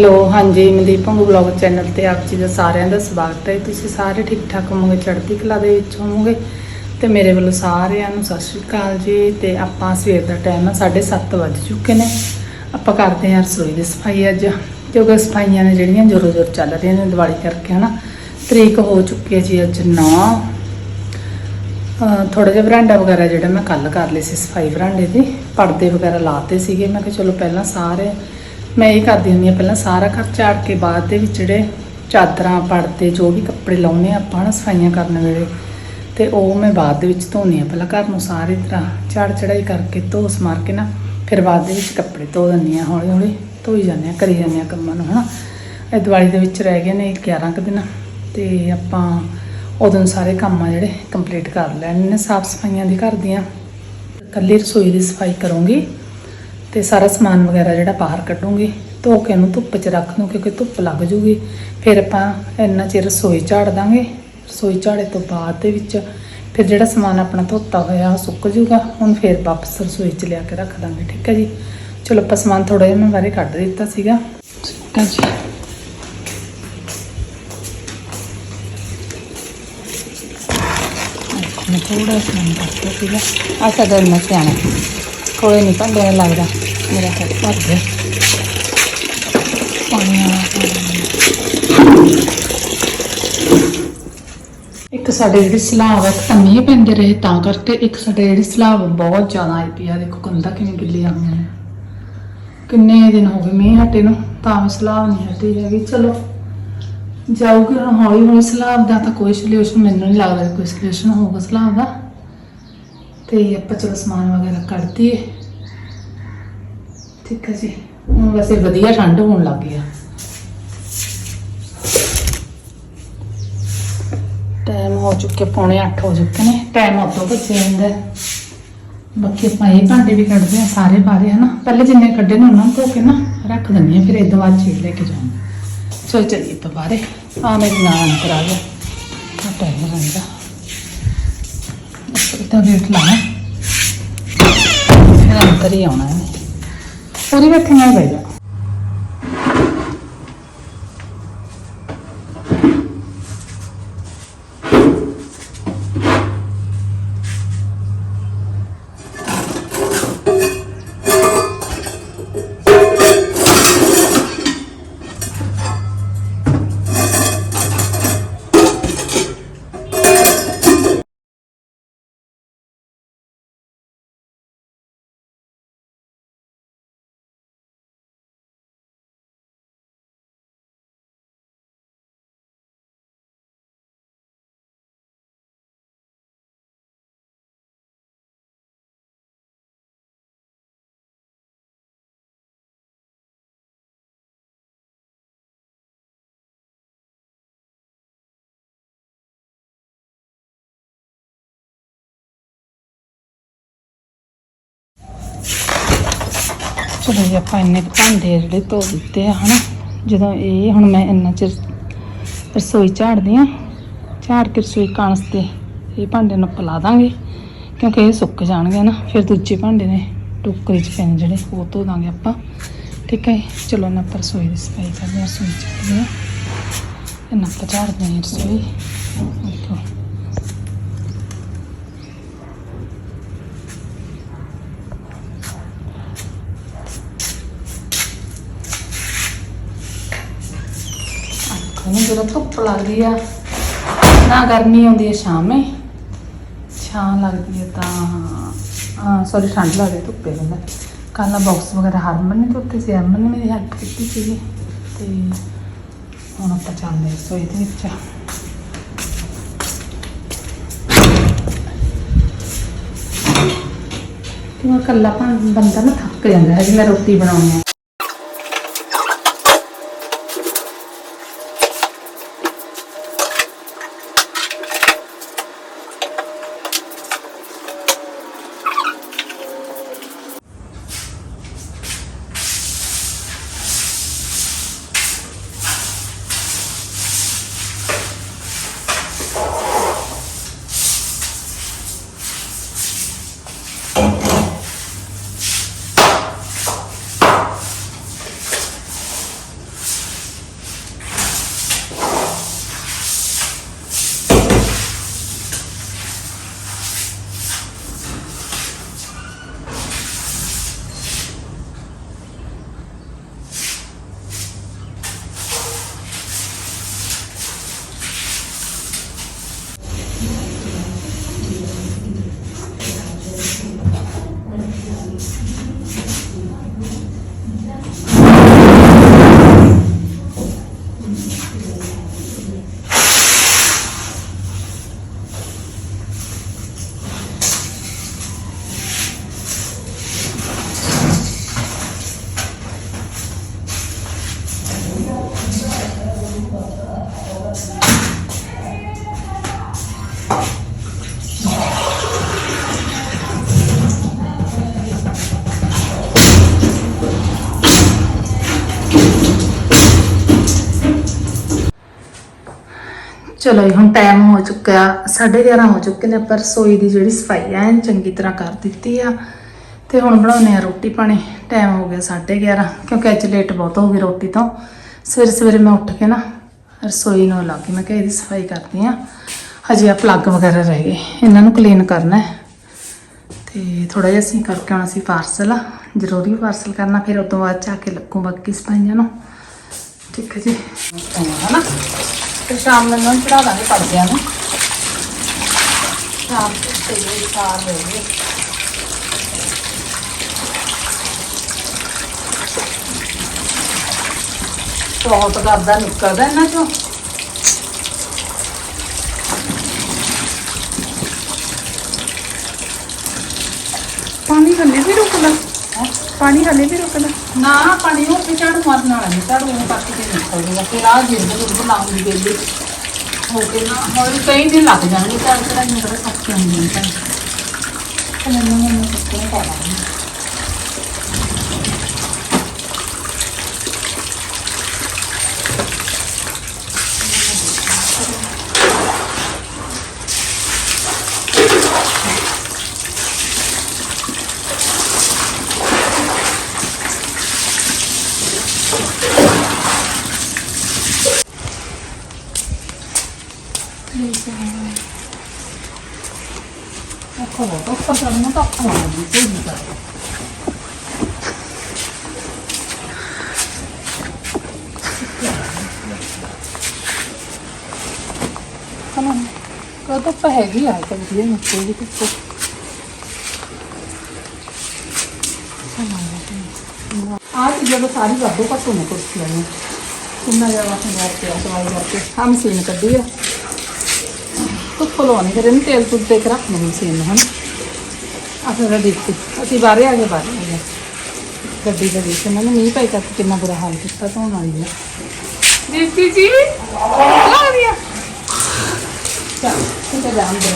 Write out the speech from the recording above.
Hello, ਹਾਂਜੀ, Mandeep Bhangu blog channel ਤੇ ਆਪ ਜੀ ਦਾ ਸਾਰਿਆਂ ਦਾ ਸਵਾਗਤ ਹੈ। ਤੁਸੀਂ ਸਾਰੇ ਠੀਕ ਠਾਕ ਹੋਵੋਗੇ, ਚੜ੍ਹਦੀ ਕਲਾ ਦੇ ਵਿੱਚ ਹੋਵੋਗੇ? ਤੇ ਮੇਰੇ ਵੱਲੋਂ ਸਾਰਿਆਂ ਨੂੰ ਸਤਿ ਸ਼੍ਰੀ ਅਕਾਲ ਜੀ। ਤੇ ਆਪਾਂ ਸਵੇਰ ਦਾ ਟਾਈਮ ਆ 7:30 ਵੱਜ ਚੁੱਕੇ ਨੇ। ਆਪਾਂ ਕਰਦੇ ਹਾਂ ਰਸੋਈ ਦੀ ਸਫ਼ਾਈ ਅੱਜ, ਕਿਉਂਕਿ ਸਫਾਈਆਂ ਨੇ ਜਿਹੜੀਆਂ ਜ਼ੋਰੋ ਜ਼ੋਰ ਚੱਲ ਰਹੀਆਂ ਨੇ ਦੀਵਾਲੀ ਕਰਕੇ, ਹਨਾ? ਤਰੀਕ ਹੋ ਚੁੱਕੀ ਹੈ ਜੀ ਅੱਜ 9 ਥੋੜਾ ਜਿਹਾ ਬਰਾਂਡਾ ਵਗੈਰਾ ਜਿਹੜਾ ਮੈਂ ਕੱਲ ਕਰ ਲਈ ਸੀ ਸਫ਼ਾਈ ਬਰਾਂਡੇ ਦੀ, ਪਰਦੇ ਵਗੈਰਾ ਲਾਤੇ ਸੀਗੇ। ਮੈਂ ਕਿਹਾ ਚਲੋ ਪਹਿਲਾਂ ਸਾਰੇ ਮੈਂ ਇਹ ਕਰਦੀ ਹੁੰਦੀ ਹਾਂ, ਪਹਿਲਾਂ ਸਾਰਾ ਘਰ ਝਾੜ ਕੇ ਬਾਅਦ ਦੇ ਵਿੱਚ ਜਿਹੜੇ ਚਾਦਰਾਂ, ਪਰਦੇ, ਜੋ ਵੀ ਕੱਪੜੇ ਲਾਉਨੇ ਆਪਾਂ ਨਾ ਸਫਾਈਆਂ ਕਰਨ ਵੇਲੇ, ਤੇ ਉਹ ਮੈਂ ਬਾਅਦ ਦੇ ਵਿੱਚ ਧੋਨੀ ਆ ਪਹਿਲਾਂ ਘਰ ਨੂੰ ਸਾਰੀ ਤਰ੍ਹਾਂ ਝਾੜ ਚੜਾਈ ਕਰਕੇ ਧੋ ਸਮਾਰ ਕੇ ਨਾ, ਫਿਰ ਬਾਅਦ ਦੇ ਵਿੱਚ ਕੱਪੜੇ ਧੋ ਦਿੰਦੀ ਆ ਹੌਲੀ ਹੌਲੀ ਧੋਈ ਜਾਂਦੇ ਆ ਕਰੀ ਜਾਂਦੇ ਆ ਕੰਮਾਂ ਨੂੰ, ਹਨਾ। ਇਹ ਦਿਵਾਲੀ ਦੇ ਵਿੱਚ ਰਹਿ ਗਏ ਨੇ 11 ਕੁ ਦਿਨ, ਤੇ ਆਪਾਂ ਉਦੋਂ ਸਾਰੇ ਕੰਮ ਆ ਜਿਹੜੇ ਕੰਪਲੀਟ ਕਰ ਲੈਣੇ ਨੇ, ਸਾਫ਼ ਸਫਾਈਆਂ ਦੀ ਘਰ ਦੀਆਂ। ਕੱਲੀ ਰਸੋਈ ਦੀ ਸਫ਼ਾਈ ਕਰੂੰਗੀ। ਤੇ ਸਾਰਾ ਸਮਾਨ ਵਗੈਰਾ ਜਿਹੜਾ ਬਾਹਰ ਕੱਢੂੰਗੀ, ਧੋ ਕੇ ਇਹਨੂੰ ਧੁੱਪ 'ਚ ਰੱਖ ਦੂੰ ਕਿਉਂਕਿ ਧੁੱਪ ਲੱਗ ਜੂਗੀ। ਫਿਰ ਆਪਾਂ ਇੰਨਾ ਚਿਰ ਰਸੋਈ ਝਾੜ ਦਾਂਗੇ। ਰਸੋਈ ਝਾੜੇ ਤੋਂ ਬਾਅਦ ਦੇ ਵਿੱਚ ਫਿਰ ਜਿਹੜਾ ਸਮਾਨ ਆਪਣਾ ਧੋਤਾ ਹੋਇਆ ਉਹ ਸੁੱਕ ਜੂਗਾ। ਹੁਣ ਫਿਰ ਵਾਪਸ ਰਸੋਈ 'ਚ ਲਿਆ ਕੇ ਰੱਖ ਦਾਂਗੇ, ਠੀਕ ਹੈ ਜੀ? ਚਲੋ ਆਪਾਂ ਸਮਾਨ ਥੋੜਾ ਜਿਹਾ ਮੈਂ ਬਾਰੇ ਕੱਢ ਦਿੱਤਾ ਸੀਗਾ। ਠੀਕ ਹੈ ਜੀ। ਮੈਂ ਥੋੜਾ ਸਮਾਨ ਕੱਟਿਆ ਸੀਗਾ। ਆ ਸਾਡਾ ਇੰਨਾ ਸਿਆਣਾ ਕੋਈ ਨਹੀਂ ਭਾਂਡੇ ਨਾਲ ਲੱਗਦਾ। ਮੇਰਾ ਹੱਥ ਭਰ ਗਿਆ। ਪਾਣੀ ਇੱਕ ਸਾਡੇ ਜਿਹੜੀ ਸਲਾਬ ਹੈ ਤਾਂ ਪੈਂਦੇ ਰਹੇ ਤਾਂ ਕਰਕੇ ਇੱਕ ਸਾਡੇ ਜਿਹੜੀ ਸਲਾਬ ਬਹੁਤ ਜ਼ਿਆਦਾ ਆਈ ਪਈ ਆ। ਦੇਖੋ ਕੰਧਾਂ ਕਿੰਨੀ ਗਿੱਲੀਆਂ ਹੋਈਆਂ ਨੇ। ਕਿੰਨੇ ਦਿਨ ਹੋ ਗਏ ਮੀਂਹ ਹਟੇ ਨੂੰ, ਤਾਂ ਵੀ ਸਲਾਬ ਨਹੀਂ ਹਟੀ ਹੈਗੀ। ਚਲੋ, ਜਾਊਗੀ ਹੁਣ ਹੌਲੀ ਹੌਲੀ ਸਲਾਬ ਦਾ ਤਾਂ ਕੋਈ ਸੋਲੂਸ਼ਨ ਮੈਨੂੰ ਨਹੀਂ ਲੱਗਦਾ ਕੋਈ ਸੋਲੂਸ਼ਨ ਹੋਊਗਾ ਸਲਾਬ ਦਾ। ਤੇ ਆਪਾਂ ਚਲੋ ਸਮਾਨ ਵਗੈਰਾ ਕੱਢ ਦਈਏ। ਠੀਕ ਹੈ ਜੀ, ਹੁਣ ਵੈਸੇ ਵਧੀਆ ਠੰਡ ਹੋਣ ਲੱਗ ਗਈ ਆ। ਟਾਈਮ ਹੋ ਚੁੱਕੇ, ਪੌਣੇ 8 ਹੋ ਚੁੱਕੇ ਨੇ ਟਾਈਮ ਉਦੋਂ ਬੱਚੇ ਹੁੰਦਾ। ਬਾਕੀ ਆਪਾਂ ਇਹ ਭਾਂਡੇ ਵੀ ਕੱਢਦੇ ਆ ਸਾਰੇ ਬਾਰੇ ਹਨਾ। ਪਹਿਲੇ ਜਿੰਨੇ ਕੱਢੇ ਨੇ, ਉਹਨਾਂ ਨੂੰ ਧੋ ਕੇ ਨਾ ਰੱਖ ਦਿੰਦੇ ਆ ਫਿਰ ਇਹ ਤੋਂ ਬਾਅਦ ਚੀਜ਼ ਲੈ ਕੇ ਜਾਵਾਂਗੇ। ਚਲ, ਚਲੀਏ ਤੋਂ ਬਾਹਰੇ। ਆ ਮੇਰੇ ਨਾਲ ਅੰਦਰ ਆ ਗਿਆ। ਟਾਈਮ ਰਹਿੰਦਾ। ਇਦਾਂ ਵੇਟ ਲਾਣਾ ਫਿਰ ਅੰਦਰ ਹੀ ਆਉਣਾ ਹੈ। ਪੂਰੀ ਬੈਠੀ ਨਾਲ ਬਹਿ ਜਾ ਚਲੋ ਆਪਾਂ ਇੰਨੇ ਕੁ ਭਾਂਡੇ ਜਿਹੜੇ ਧੋ ਦਿੱਤੇ ਆ, ਹਨਾ? ਜਦੋਂ ਇਹ, ਹੁਣ ਮੈਂ ਇੰਨਾ ਚਿਰ ਰਸੋਈ ਝਾੜਦੀ ਆ, ਝਾੜ ਕੇ ਰਸੋਈ ਕਾਂਸ ਤੇ ਇਹ ਭਾਂਡੇ ਨੂੰ ਪਲਾ ਦਾਂਗੇ, ਕਿਉਂਕਿ ਇਹ ਸੁੱਕ ਜਾਣਗੇ ਨਾ, ਫਿਰ ਦੂਜੇ ਭਾਂਡੇ ਨੇ ਟੋਕਰੀ 'ਚ ਪੈਣ ਜਿਹੜੇ, ਉਹ ਧੋ ਦਾਂਗੇ ਆਪਾਂ। ਠੀਕ ਹੈ ਚਲੋ ਨਾ ਆਪਾਂ ਰਸੋਈ ਦੀ ਸਫ਼ਾਈ ਕਰਦੇ ਹਾਂ ਰਸੋਈ ਝਾੜਦੇ ਹਾਂ ਇਹਨਾਂ ਆਪਾਂ ਝਾੜਦੇ ਹਾਂ ਰਸੋਈ। ਦੇਖੋ ਇਹਨੂੰ ਜਦੋਂ ਧੁੱਪ ਲੱਗਦੀ ਆ, ਨਾ ਗਰਮੀ ਆਉਂਦੀ ਹੈ ਸ਼ਾਮੇ, ਛਾਂ ਲੱਗਦੀ ਹੈ ਤਾਂ ਸੌਰੀ ਠੰਡ ਲੱਗਦੀ ਹੈ ਧੁੱਪੇ ਹੁੰਦਾ। ਕੱਲ੍ਹ ਬਾਕਸ ਵਗੈਰਾ ਹਰਮਨ ਨੇ ਧੋਤੇ ਸੀ, ਹਰਮਨ ਨੇ ਮੇਰੀ ਹੈਲਪ ਕੀਤੀ ਸੀਗੀ। ਤੇ ਹੁਣ ਆਪਾਂ ਚੱਲਦੇ ਹਾਂ ਰਸੋਈ ਦੇ ਵਿੱਚ। ਕਿਉਂ ਕੱਲਾ ਬੰਦਾ ਨਾ ਥੱਕ ਜਾਂਦਾ ਹੈ, ਜਿਵੇਂ ਰੋਟੀ ਬਣਾਉਣੀ ਹੈ ਚਲੋ ਜੀ, ਹੁਣ ਟਾਈਮ ਹੋ ਚੁੱਕਿਆ 11:30 ਹੋ ਚੁੱਕੇ ਨੇ, ਪਰ ਰਸੋਈ ਦੀ ਜਿਹੜੀ ਸਫ਼ਾਈ ਐ ਚੰਗੀ ਤਰ੍ਹਾਂ ਕਰ ਦਿੱਤੀ ਆ। ਤੇ ਹੁਣ ਬਣਾਉਨੇ ਆ ਰੋਟੀ ਪਾਣੀ ਟਾਈਮ ਹੋ ਗਿਆ 11:30 ਕਿਉਂਕਿ ਅੱਜ ਲੇਟ ਬਹੁਤ ਹੋ ਗਈ ਰੋਟੀ ਤੋਂ। ਸਵੇਰੇ ਸਵੇਰੇ ਮੈਂ ਉੱਠ ਕੇ ਨਾ, ਰਸੋਈ ਨੂੰ ਲਾ ਕੇ ਮੈਂ ਕਿਹਾ ਇਹਦੀ ਸਫ਼ਾਈ ਕਰਦੀ ਆ। ਹਜੇ ਆ ਪਲੱਗ ਵਗੈਰਾ ਰਹਿ ਗਏ, ਇਹਨਾਂ ਨੂੰ ਕਲੀਨ ਕਰਨਾ ਹੈ। ਤੇ ਥੋੜਾ ਜਿਹਾ ਅਸੀਂ ਕਰਕੇ ਆਉਣਾ ਸੀ ਪਾਰਸਲ ਜ਼ਰੂਰੀ ਪਾਰਸਲ ਕਰਨਾ, ਫਿਰ ਉਸ ਤੋਂ ਬਾਅਦ ਜਾ ਕੇ ਲੱਗੂ ਬਾਕੀ ਸਫਾਈਆਂ ਨੂੰ। ਠੀਕ ਹੈ ਜੀ। ਹਨਾ? ਤੇ ਸ਼ਾਮ ਨੂੰ ਇਹਨਾਂ ਨੂੰ ਚੜਾ ਦਾਂਗੇ ਪੜਦਿਆਂ ਨੂੰ। ਸ਼ਾਮ ਤੇ ਸਾਰ ਹੋ ਗਏ। ਬਹੁਤ ਕਰਦਾ ਨਿਕਲਦਾ ਇਹਨਾਂ ਚੋਂ। ਪਾਣੀ ਹਲੇ ਵੀ ਰੁਕਦਾ ਪਾਣੀ ਹਲੇ ਵੀ ਰੁਕਣਾ ਨਾ, ਪਾਣੀ ਉਹ ਤੇ ਝਾੜੂ ਮਾਰਨ ਵਾਲਾ ਨਹੀਂ, ਝਾੜੂ ਉਹ ਪੱਟ ਕੇ ਨਿਕਲ ਜੂਗਾ ਫਿਰ ਆ ਜਿੰਦ ਗੁਰਦ ਲਾਉਂਗੀ ਬੇਲੀ ਹੋ ਕੇ ਨਾ, ਹੋਰ ਕਈ ਦਿਨ ਲੱਗ ਜਾਣਗੇ ਤਾਂ ਕਿਹੜਾ ਨਹੀਂ ਕਰ ਸਕਦੇ ਹੁੰਦੇ ਤਾਂ ਤੇ ਮੈਨੂੰ ਮੈਨੂੰ ਕਿੱਥੇ ਪਾਣਾ ਉਹ ਬਹੁਤ ਉੱਪਰ ਚੜਨਾ ਤਾਂ ਔਖਾ ਹੋ ਜਾਂਦਾ ਕੋਈ ਨਹੀਂ ਕਰਦਾ ਕਦੋਂ ਕਦੋਂ ਤਾਂ ਹੈਗੀ ਆ ਤਾਂ ਵਧੀਆ ਨਿਕਲ ਗਈ ਤੇ ਆ ਤੇ ਜਦੋਂ ਸਾਰੀ ਵਾਧੂ ਘੱਟੋ ਨਾ ਕੁਰਸੀਆਂ ਨੂੰ ਕਿੰਨਾ ਜ਼ਿਆਦਾ ਹਜ਼ਾਰ ਸਵਾਈ ਕਰਕੇ ਆ ਮਸ਼ੀਨ ਕੱਢੀ ਆ ਲਵਾਉਣੀ ਫਿਰ ਇਹਨੂੰ ਤੇਲ ਤੁਲ ਦੇ ਕੇ ਰੱਖਣਾ ਮਸ਼ੀਨ ਨੂੰ ਹਨ? ਆ ਦੇਖੀ ਅਸੀਂ ਬਾਹਰੇ ਆ ਗਏ, ਬਾਹਰ ਆ ਗਏ। ਗੱਡੀ ਦਾ ਵਿੱਚ ਇਹਨਾਂ ਨੇ ਮੀਂਹ ਪਈ ਕਰਕੇ ਕਿੰਨਾ ਬੁਰਾ ਹਾਲ ਕੀਤਾ, ਧੋਣ ਵਾਲੀ ਆ। ਦੀਪੀ ਜੀ ਆ ਗਿਆ ਚੱਲ ਕਿਤੇ ਜਾਣ ਦੇ